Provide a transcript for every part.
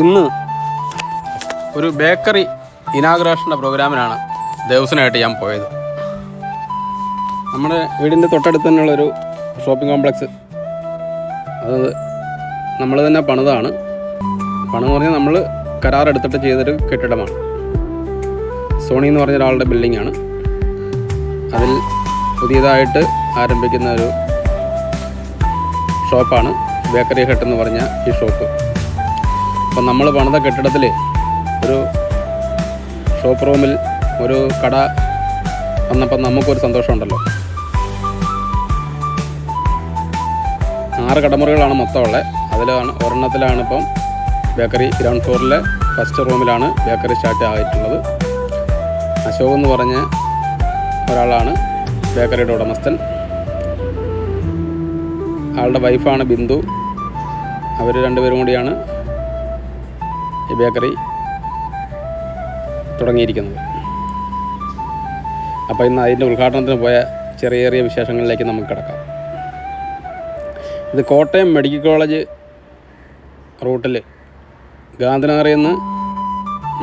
ഇന്ന് ഒരു ബേക്കറി ഇനാഗ്രേഷന്റെ പ്രോഗ്രാമിനാണ് ദേവസ്വനായിട്ട് ഞാൻ പോയത്. നമ്മുടെ വീടിന്റെ തൊട്ടടുത്ത് തന്നെയുള്ളൊരു ഷോപ്പിംഗ് കോംപ്ലക്സ്. അത് നമ്മൾ തന്നെ പണിതാണ്. പണെന്ന് പറഞ്ഞാൽ നമ്മൾ കരാറെടുത്തിട്ട് ചെയ്തൊരു കെട്ടിടമാണ്. സോണി എന്ന് പറഞ്ഞ ഒരാളുടെ ബിൽഡിങ്ങാണ് അതിൽ പുതിയതായിട്ട് ആരംഭിക്കുന്ന ഒരു ഷോപ്പാണ് ബേക്കറി ഹട്ട് എന്ന് പറഞ്ഞ ഈ ഷോപ്പ് അപ്പം നമ്മൾ പണിത കെട്ടിടത്തിൽ ഒരു ഷോപ്പ് റൂമിൽ ഒരു കട വന്നപ്പോൾ നമുക്കൊരു സന്തോഷമുണ്ടല്ലോ. ആറ് കടമുറികളാണ് മൊത്തം ഉള്ളത് അതിലാണ് ഒരെണ്ണത്തിലാണ് ഇപ്പം ബേക്കറി ഗ്രൗണ്ട് ഫ്ലോറിലെ ഫസ്റ്റ് റൂമിലാണ് ബേക്കറി സ്റ്റാർട്ട് ആയിട്ടുള്ളത്. അശോക് എന്ന് പറഞ്ഞ ഒരാളാണ് ബേക്കറിയുടെ ഉടമസ്ഥൻ. ആളുടെ വൈഫാണ് ബിന്ദു. അവർ രണ്ടുപേരും കൂടിയാണ് ഈ ബേക്കറി തുടങ്ങിയിരിക്കുന്നത് അപ്പോൾ ഇന്ന് അതിന്റെ ഉദ്ഘാടനത്തിന് പോയ ചെറിയ ചെറിയ വിശേഷങ്ങളിലേക്ക് നമുക്ക് കിടക്കാം. ഇത് കോട്ടയം മെഡിക്കൽ കോളേജ് റൂട്ടിൽ ഗാന്ധിനഗറിൽ നിന്ന്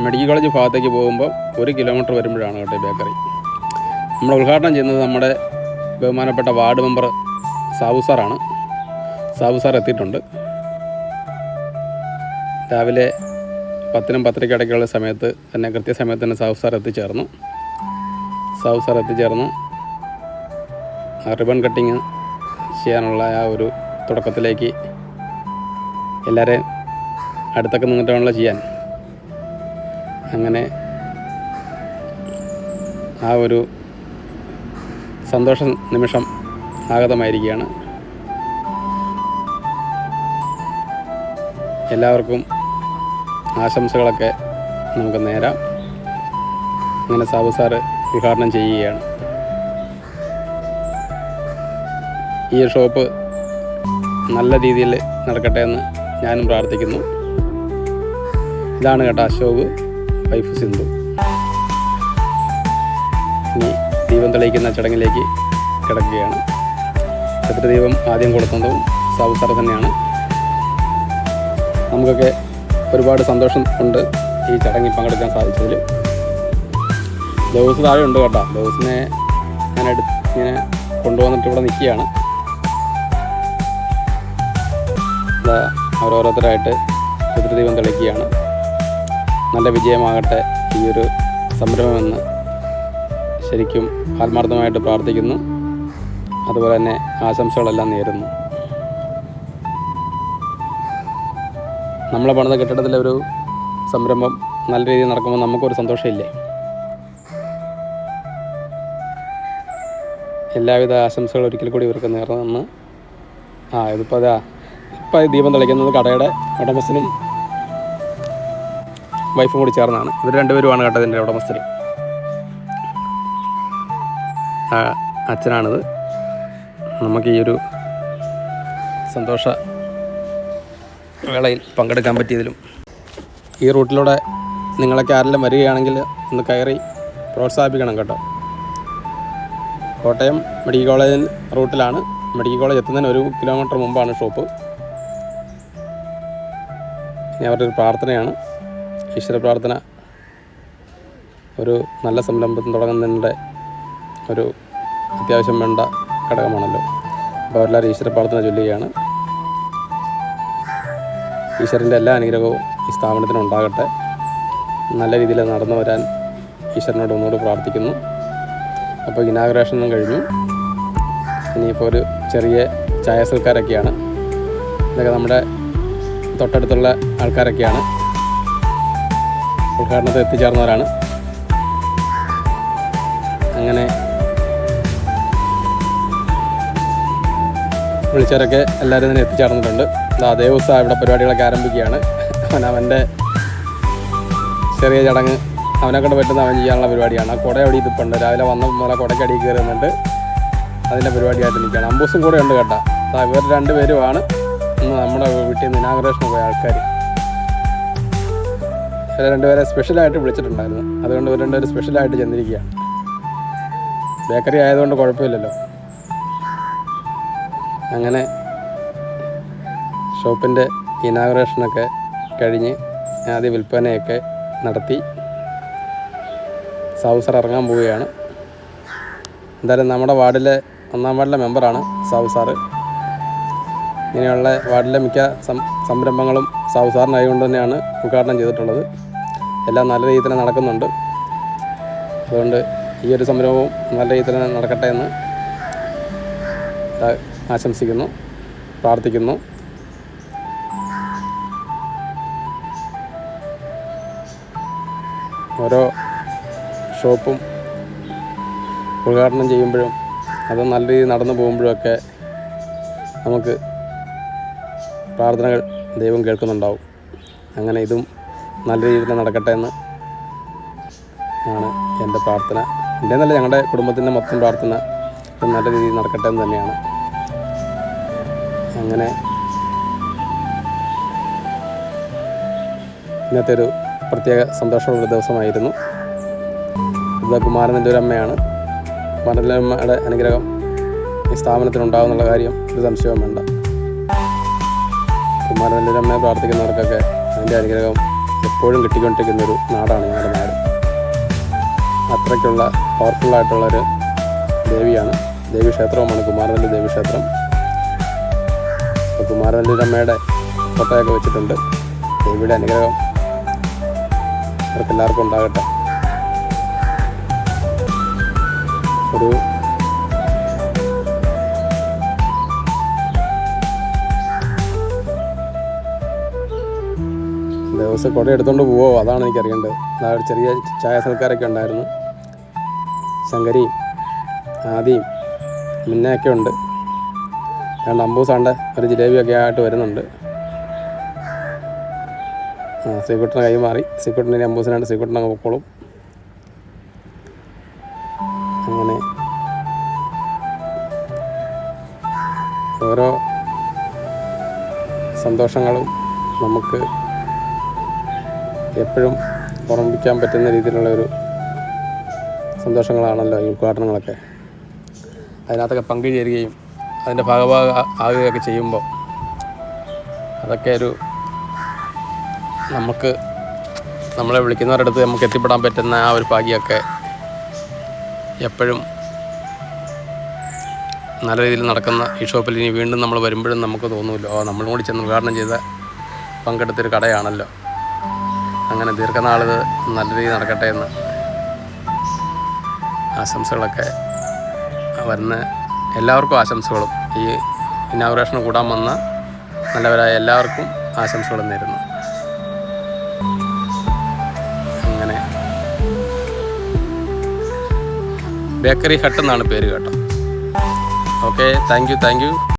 മെഡിക്കൽ കോളേജ് ഭാഗത്തേക്ക് പോകുമ്പോൾ ഒരു കിലോമീറ്റർ വരുമ്പോഴാണ് കേട്ടോ ബേക്കറി. നമ്മൾ ഉദ്ഘാടനം ചെയ്യുന്നത് നമ്മുടെ ബഹുമാനപ്പെട്ട വാർഡ് മെമ്പർ സാബു സാറാണ്. സാബു സാർ എത്തിയിട്ടുണ്ട്. രാവിലെ പത്തിനും പത്തരയ്ക്ക് ഇടയ്ക്കുള്ള സമയത്ത് തന്നെ കൃത്യസമയത്ത് തന്നെ സൗഫ് സാർ എത്തിച്ചേർന്നു. സൗഫ് സാർ എത്തിച്ചേർന്നു. റിബൺ കട്ടിങ് ചെയ്യാനുള്ള ആ ഒരു തുടക്കത്തിലേക്ക് എല്ലാവരെയും അടുത്തൊക്കെ നിന്നിട്ടാണല്ലോ ചെയ്യാൻ. അങ്ങനെ ആ ഒരു സന്തോഷ നിമിഷം ആഗതമായിരിക്കുകയാണ്. എല്ലാവർക്കും ആശംസകളൊക്കെ നമുക്ക് നേരാം. അങ്ങനെ സാബു സാറ് ഉദ്ഘാടനം ചെയ്യുകയാണ്. ഈ ഷോപ്പ് നല്ല രീതിയിൽ നടക്കട്ടെ എന്ന് ഞാനും പ്രാർത്ഥിക്കുന്നു. ഇതാണ് കേട്ടോ അശോക് വൈഫ് സിന്ധു. ഇനി ദീപം തെളിയിക്കുന്ന ചടങ്ങിലേക്ക് കിടക്കുകയാണ്. ദീപം ആദ്യം കൊടുക്കുന്നതും സാബു സാർ തന്നെയാണ്. നമുക്കൊക്കെ ഒരുപാട് സന്തോഷം ഉണ്ട് ഈ ചടങ്ങിൽ പങ്കെടുക്കാൻ സാധിച്ചതിൽ. ദിവസം താഴെ ഉണ്ട് കേട്ടോ. ദിവസത്തിനെ ഞാൻ എടുത്ത് ഇങ്ങനെ കൊണ്ടുവന്നിട്ട് ഇവിടെ നിൽക്കുകയാണ്. അവരോരോരുത്തരായിട്ട് പിതൃദീപം തെളിക്കുകയാണ്. നല്ല വിജയമാകട്ടെ ഈ ഒരു സംരംഭമെന്ന് ശരിക്കും ആത്മാർത്ഥമായിട്ട് പ്രാർത്ഥിക്കുന്നു. അതുപോലെ തന്നെ ആശംസകളെല്ലാം നേരുന്നു. നമ്മളെ പണിത കെട്ടിടത്തിലെ ഒരു സംരംഭം നല്ല രീതിയിൽ നടക്കുമ്പോൾ നമുക്കൊരു സന്തോഷമില്ലേ. എല്ലാവിധ ആശംസകളും ഒരിക്കൽ കൂടി ഇവർക്ക് നേർന്നു ആ ഇതിപ്പോൾ അതാ ഇപ്പം ദീപം തെളിക്കുന്നത് കടയുടെ ഉടമസ്ഥനും വൈഫും കൂടി ചേർന്നാണ്. ഇവർ രണ്ടുപേരുമാണ് കേട്ടോ ഇതിന്റെ ഉടമസ്ഥർ അച്ഛനാണിത്. നമുക്ക് ഈ ഒരു സന്തോഷ വേളയിൽ പങ്കെടുക്കാൻ പറ്റിയതിലും. ഈ റൂട്ടിലൂടെ നിങ്ങളൊക്കെ ആരെല്ലാം വരികയാണെങ്കിൽ ഒന്ന് കയറി പ്രോത്സാഹിപ്പിക്കണം കേട്ടോ. കോട്ടയം മെഡിക്കൽ കോളേജ് റൂട്ടിലാണ്. മെഡിക്കൽ കോളേജ് എത്തുന്നതിന് ഒരു കിലോമീറ്റർ മുമ്പാണ് ഷോപ്പ്. ഇനി അവരുടെ ഒരു പ്രാർത്ഥനയാണ്. ഈശ്വര പ്രാർത്ഥന ഒരു നല്ല സംരംഭം തുടങ്ങുന്നതിന്റെ ഒരു അത്യാവശ്യം വേണ്ട ഘടകമാണല്ലോ. അപ്പോൾ അവരെല്ലാവരും ഈശ്വര പ്രാർത്ഥന ചൊല്ലുകയാണ്. ഈശ്വരന്റെ എല്ലാ അനുഗ്രഹവും ഈ സ്ഥാപനത്തിന് ഉണ്ടാകട്ടെ. നല്ല രീതിയിൽ നടന്നു വരാൻ ഈശ്വരനോട് ഒന്നുകൂടി പ്രാർത്ഥിക്കുന്നു. അപ്പോൾ ഇനാഗ്രേഷനും കഴിഞ്ഞു. ഇനിയിപ്പോൾ ഒരു ചെറിയ ചായ സൽക്കാരൊക്കെയാണ് ഇതൊക്കെ നമ്മുടെ തൊട്ടടുത്തുള്ള ആൾക്കാരൊക്കെയാണ്. ഉദ്ഘാടനത്തിൽ എത്തിച്ചേർന്നവരാണ്. അങ്ങനെ വിളിച്ചവരൊക്കെ എല്ലാവരും തന്നെ എത്തിച്ചേർന്നിട്ടുണ്ട്. അതേ ദിവസം ഇവിടെ പരിപാടികളൊക്കെ ആരംഭിക്കുകയാണ്. അവൻ അവന്റെ ചെറിയ ചടങ്ങ്. അവനെ കൊണ്ട് പറ്റുന്ന അവൻ ചെയ്യാനുള്ള പരിപാടിയാണ്. ആ കുട അവിടെ ഇതിപ്പുണ്ട് രാവിലെ വന്ന മുതലെ അടി കയറുന്നുണ്ട്. അതിന്റെ പരിപാടിയായിട്ട് നിൽക്കുകയാണ്. അമ്പൂസും കൂടെ ഉണ്ട് കേട്ടോ. ഇവർ രണ്ടുപേരുമാണ് ഇന്ന് നമ്മുടെ വീട്ടിൽ നിന്ന് ഇനാഗ്രേഷന് പോയ ആൾക്കാർ ഇവരെ രണ്ടുപേരെ സ്പെഷ്യലായിട്ട് വിളിച്ചിട്ടുണ്ടായിരുന്നു. അതുകൊണ്ട് ഇവർ രണ്ടുപേരും സ്പെഷ്യലായിട്ട് ചെന്നിരിക്കുകയാണ്. ബേക്കറി ആയതുകൊണ്ട് കുഴപ്പമില്ലല്ലോ. അങ്ങനെ ഷോപ്പിന്റെ ഇനാഗ്രേഷനൊക്കെ കഴിഞ്ഞ് ആദ്യ വിൽപ്പനയൊക്കെ നടത്തി. സൗസർ ഇറങ്ങാൻ പോവുകയാണ്. എന്തായാലും നമ്മുടെ വാർഡിലെ ഒന്നാം വാർഡിലെ മെമ്പറാണ് സൗസാറ് സാറ്. ഇങ്ങനെയുള്ള വാർഡിലെ മിക്ക സംരംഭങ്ങളും സാവു സാറിനായതുകൊണ്ട് തന്നെയാണ് ഉദ്ഘാടനം ചെയ്തിട്ടുള്ളത്. എല്ലാം നല്ല രീതിയിൽ തന്നെ നടക്കുന്നുണ്ട്. അതുകൊണ്ട് ഈ ഒരു സംരംഭവും നല്ല രീതിയിൽ തന്നെ നടക്കട്ടെ എന്ന് ആശംസിക്കുന്നു. പ്രാർത്ഥിക്കുന്നു. ഓരോ ഷോപ്പും ഉദ്ഘാടനം ചെയ്യുമ്പോഴും അത് നല്ല രീതിയിൽ നടന്നു പോകുമ്പോഴൊക്കെ നമുക്ക് പ്രാർത്ഥനകൾ ദൈവം കേൾക്കുന്നുണ്ടാവും. അങ്ങനെ ഇതും നല്ല രീതിയിൽ നടക്കട്ടെ എന്ന് ആണ് എന്റെ പ്രാർത്ഥന. എന്റെ നല്ല ഞങ്ങളുടെ കുടുംബത്തിന്റെ മൊത്തം പ്രാർത്ഥന. ഇത് നല്ല രീതിയിൽ നടക്കട്ടെ എന്ന് തന്നെയാണ്. അങ്ങനെ ഇന്നത്തെ ഒരു പ്രത്യേക സന്തോഷമുള്ള ദിവസമായിരുന്നു. ഇവിടെ കുമാരനന്റെ ഒരു അമ്മയാണ്. കുമാരന്റെ അമ്മയുടെ അനുഗ്രഹം ഈ സ്ഥാപനത്തിനുണ്ടാകുന്നുള്ള കാര്യം ഒരു സംശയവും വേണ്ട. കുമാരനെന്റെ ഒരു അമ്മയെ പ്രാർത്ഥിക്കുന്നവർക്കൊക്കെ അതിന്റെ അനുഗ്രഹം എപ്പോഴും കിട്ടിക്കൊണ്ടിരിക്കുന്ന ഒരു നാടാണ് ഞങ്ങളുടെ നാട്. അത്രയ്ക്കുള്ള പവർഫുള്ളായിട്ടുള്ളൊരു ദേവിയാണ്. ദേവീക്ഷേത്രവുമാണ് കുമാരനെല്ലൂർ ദേവീക്ഷേത്രം. അമ്മയുടെ ഫോട്ടോയൊക്കെ വെച്ചിട്ടുണ്ട്. ദേവിയുടെ അനുഗ്രഹം അവർക്കെല്ലാവർക്കും ഉണ്ടാകട്ടെ. ഒരു ദിവസം കുട എടുത്തുകൊണ്ട് പോവോ? അതാണ് എനിക്കറിയേണ്ടത്. ഒരു ചെറിയ ചായ സൽക്കാരൊക്കെ ഉണ്ടായിരുന്നു. ശങ്കരിയും ആദിയും മിന്നയൊക്കെ ഉണ്ട്. രണ്ട് അമ്പൂസാണ്ട് ഒരു ജിലേബിയൊക്കെ ആയിട്ട് വരുന്നുണ്ട്. ആ ശ്രീകുട്ടനെ കൈമാറി ശ്രീകുട്ടനെ അമ്പൂസിനാണ്ട് ശ്രീകുട്ടനെ അങ്ങ് പൊക്കോളും. അങ്ങനെ ഓരോ സന്തോഷങ്ങളും നമുക്ക് എപ്പോഴും ഓർമ്മിപ്പിക്കാൻ പറ്റുന്ന രീതിയിലുള്ള ഒരു സന്തോഷങ്ങളാണല്ലോ ഈ ഉദ്ഘാടനങ്ങളൊക്കെ. അതിനകത്തൊക്കെ പങ്കുചേരുകയും അതിന്റെ ഭാഗഭാഗ ആകുകയൊക്കെ ചെയ്യുമ്പോൾ അതൊക്കെ ഒരു നമുക്ക് നമ്മളെ വിളിക്കുന്നവരുടെ അടുത്ത് നമുക്ക് എത്തിപ്പെടാൻ പറ്റുന്ന ആ ഒരു ഭാഗ്യമൊക്കെ എപ്പോഴും നല്ല രീതിയിൽ നടക്കുന്ന ഈ ഷോപ്പിൽ ഇനി വീണ്ടും നമ്മൾ വരുമ്പോഴും നമുക്ക് തോന്നുമല്ലോ ഓ നമ്മളും കൂടി ചെന്ന് ഉദ്ഘാടനം ചെയ്ത പങ്കെടുത്തൊരു കടയാണല്ലോ. അങ്ങനെ ദീർഘനാളിത് നല്ല രീതിയിൽ നടക്കട്ടെ എന്ന് ആശംസകളൊക്കെ വരുന്ന എല്ലാവർക്കും ആശംസകളും. ഈ ഇനാഗുറേഷന് കൂടാൻ വന്ന നല്ലവരായ എല്ലാവർക്കും ആശംസകളും നേരുന്നു. അങ്ങനെ. ബേക്കറി ഹട്ട് എന്നാണ് പേര് കേട്ടോ. Okay thank you thank you